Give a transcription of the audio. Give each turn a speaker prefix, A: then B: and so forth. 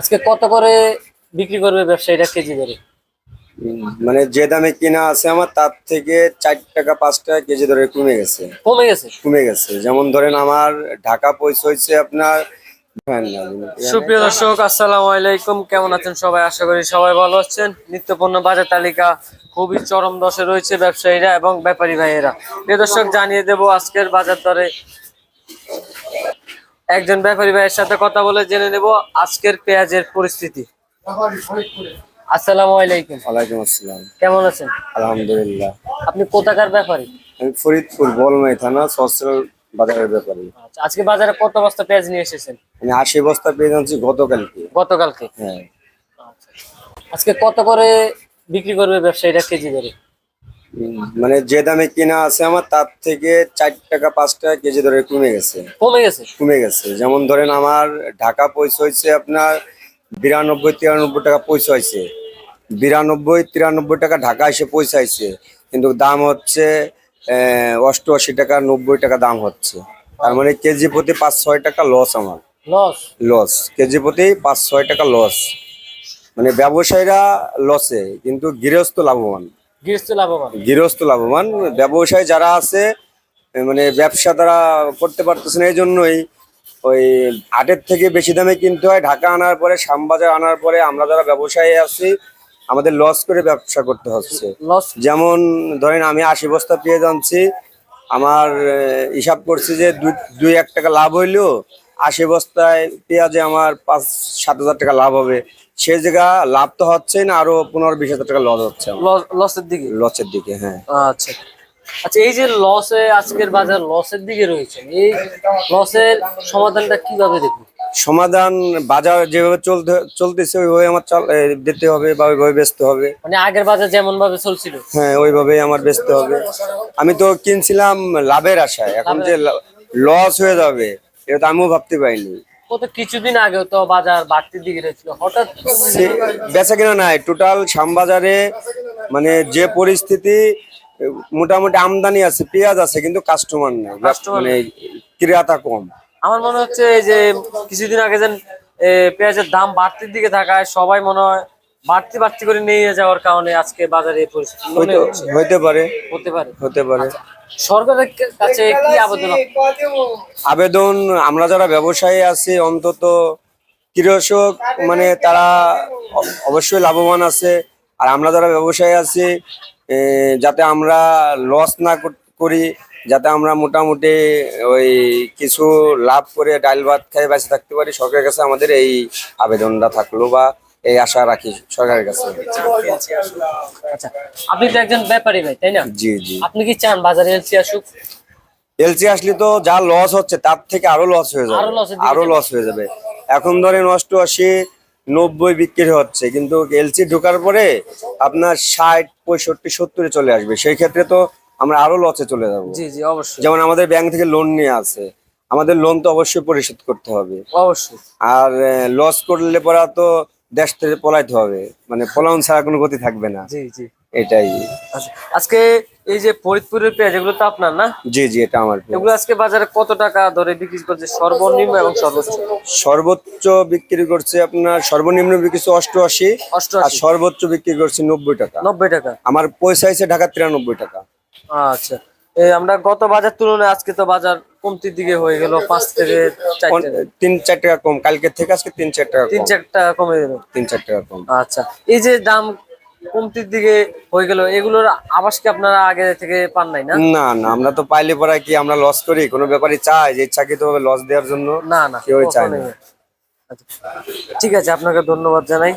A: আজকে কত করে বিক্রি করবে ব্যবসায়ীরা কেজি ধরে
B: মানে যে দামে কিনা আছে আমার তার থেকে চার টাকা পাঁচ টাকা কেজি ধরে কমে গেছে।
A: কমে গেছে?
B: কমে গেছে। যেমন ধরেন আমার ঢাকা পয়সা হয়েছে আপনার
A: সুপ্রিয় দর্শক আসসালামু আলাইকুম। কেমন আছেন সবাই? আশা করি সবাই ভালো আছেন। নিত্যপণ্য বাজার তালিকা খুবই চরম দশে রয়েছে ব্যবসায়ীরা এবং ব্যাপারী ভাইয়েরা। প্রিয় দর্শক জানিয়ে দেব আজকের বাজার দরে একজন ব্যাপারী ভাইয়ের সাথে কথা বলে জেনে নেব আজকের পেঁয়াজের পরিস্থিতি। আসসালামু আলাইকুম।
B: ওয়ালাইকুম আসসালাম।
A: কেমন আছেন?
B: আলহামদুলিল্লাহ।
A: আপনি কোথাকার ব্যাপারী?
B: আমি ফরিদপুর বলমাই থানা সস্ত্র বাজারের ব্যাপারে।
A: আচ্ছা আজকে বাজারে কত বস্তা পেঁয়াজ নিয়ে এসেছেন?
B: আমি আশি বস্তা পেয়ে যাচ্ছি গতকালকে।
A: গতকালকে?
B: হ্যাঁ।
A: আজকে কত করে বিক্রি করবে ব্যবসায়ীরা কেজি ধরে
B: উম, মানে যে দামে কিনা আছে আমার তার থেকে চার টাকা পাঁচ টাকা কেজি ধরে কমে গেছে।
A: কমে গেছে?
B: কমে গেছে। যেমন ধরেন আমার ঢাকা পয়সা হয়েছে আপনার বিরানব্বই তিরানব্বই টাকা পয়সা হয়েছে। বিরানব্বই তিরানব্বই টাকা ঢাকা এসে পয়সা হয়েছে। কিন্তু দাম হচ্ছে আহ, অষ্টআশি টাকা নব্বই টাকা দাম হচ্ছে। তার মানে কেজি প্রতি পাঁচ ছয় টাকা লস আমার।
A: লস
B: লস কেজি প্রতি পাঁচ ছয় টাকা লস মানে ব্যবসায়ীরা লসে কিন্তু গৃহস্থ লাভবান।
A: গৃহস্থ লাভবান।
B: ব্যবসায় যারা আছে মানে ব্যবসা তারা করতে পারতেছে না এই জন্যই। ওই হাটের থেকে বেশি দামে কিনতে হয় ঢাকা আনার পরে শ্যামবাজার আনার পরে আমরা যারা ব্যবসায়ী আছি আমাদের লস করে ব্যবসা করতে হচ্ছে।
A: লস?
B: যেমন ধরেন আমি আশি বস্তা পেয়ে জানছি আমার হিসাব করছি যে দুই- দুই এক টাকা লাভ হইলেও আশি বস্তায় পেঁয়াজে আমার পাঁচ সাত হাজার টাকা লাভ হবে। সে জায়গা লাভ তো হচ্ছে না আরও পনেরো বিশ হাজার টাকা লস হচ্ছে
A: লসের দিকে?
B: লসের দিকে হ্যাঁ।
A: আচ্ছা। আচ্ছা এই যে লসে আজকের বাজার লসের দিকে রয়েছে এই লসের সমাধানটা কীভাবে দেখব
B: সমাধান বাজার যেভাবে চলতে চলতেছে ওইভাবে আমার দিতে হবে বা ওইভাবে বেচতে হবে।
A: মানে আগের বাজার যেমন ভাবে চলছিল?
B: হ্যাঁ ওইভাবেই আমার বেচতে হবে। আমি তো কিনছিলাম লাভের আশায় এখন যে লস হয়ে যাবে এটা তো আমিও ভাবতে পারিনি।
A: কত কিছুদিন আগেও তো বাজার বাড়তির দিকে রয়েছিল। হঠাৎ
B: বেচা কিনা নাই টোটাল শ্যামবাজারে মানে যে পরিস্থিতি মোটামুটি আমদানি আছে পেঁয়াজ আছে কিন্তু কাস্টমার নেই। মানে ক্রেতা কম।
A: আমার মনে হচ্ছে এই যে কিছুদিন আগে যেন পেঁয়াজের দাম বাড়তির দিকে থাকায় সবাই মনে হয় বাড়তি বাড়তি করে নিয়ে যাওয়ার কারণে আজকে বাজারে পরিস্থিতি
B: হইতে পারে।
A: হতে পারে।
B: হতে পারে।
A: সরকারের কাছে কি আবেদন
B: আবেদন আমরা যারা ব্যবসায়ী আছি অন্তত কৃষক মানে তারা অবশ্যই লাভবান আছে। আর আমরা যারা ব্যবসায়ী আছি যাতে আমরা লস না করি যাতে আমরা মোটামুটি ওই কিছু লাভ করে ডাল ভাত খেয়ে বেঁচে থাকতে পারি সরকারের কাছে আমাদের এই আবেদনটা থাকল বা এই আশা রাখি সরকারের কাছে।
A: আচ্ছা আপনি তো একজন ব্যাপারী ভাই তাই না?
B: জি জি।
A: আপনি কি চান বাজারে এলসি আসুক?
B: এলসি আসলে তো যা লস হচ্ছে তার থেকে আরও লস হয়ে যাবে। আরও লস হয়ে যাবে। এখন ধরেন অষ্টআশি নব্বই বিক্রি হচ্ছে কিন্তু এলসি ঢোকার পরে আপনার ষাট পঁয়ষট্টি সত্তরে চলে আসবে। সেই ক্ষেত্রে তো আমরা আরও লসে চলে যাব।
A: জি জি অবশ্যই।
B: যেমন আমাদের ব্যাংক থেকে লোন নিয়ে আছে। আমাদের লোন তো অবশ্যই পরিশোধ করতে হবে।
A: অবশ্যই।
B: আর লস করলে পরা তো দেশ থেকে পলাইতে হবে। মানে পলায়ন ছাড়া কোনো গতি থাকবে না।
A: জি জি।
B: এটাই।
A: আচ্ছা আজকে এই যে ফরিদপুরের পেঁয়াজ এগুলো তো আপনার না?
B: জি জি এটা আমার
A: এগুলো আজকে বাজারে কত টাকা ধরে বিক্রি করছে? সর্বনিম্ন এবং সর্বোচ্চ?
B: সর্বোচ্চ বিক্রি করছে আপনার সর্বনিম্ন বিক্রি করছে অষ্টআশি। আর সর্বোচ্চ বিক্রি করছে নব্বই টাকা।
A: নব্বই টাকা?
B: আমার পয়সা হয়েছে ঢাকা তিরানব্বই টাকা।
A: আচ্ছা। এই আমরা গত বাজার তুলনায় আজকে তো বাজার কমতির দিকে হয়ে গেল পাঁচ থেকে।
B: তিন চার টাকা কম কালকের থেকে আজকে তিন চার টাকা
A: তিন চার টাকা কমে গেল।
B: তিন চার টাকা কম।
A: আচ্ছা এই যে দাম কমতির দিকে হয়ে গেল এগুলোর আবাস কি আপনারা আগে থেকে পান নাই না?
B: না না আমরা তো পাইলে পরে কি আমরা লস করি? কোনো ব্যাপারই চাই যে ইচ্ছাকৃত ভাবে লস দেওয়ার জন্য
A: না না
B: কেউই চায় না।
A: আচ্ছা, ঠিক আছে আপনাকে ধন্যবাদ জানাই।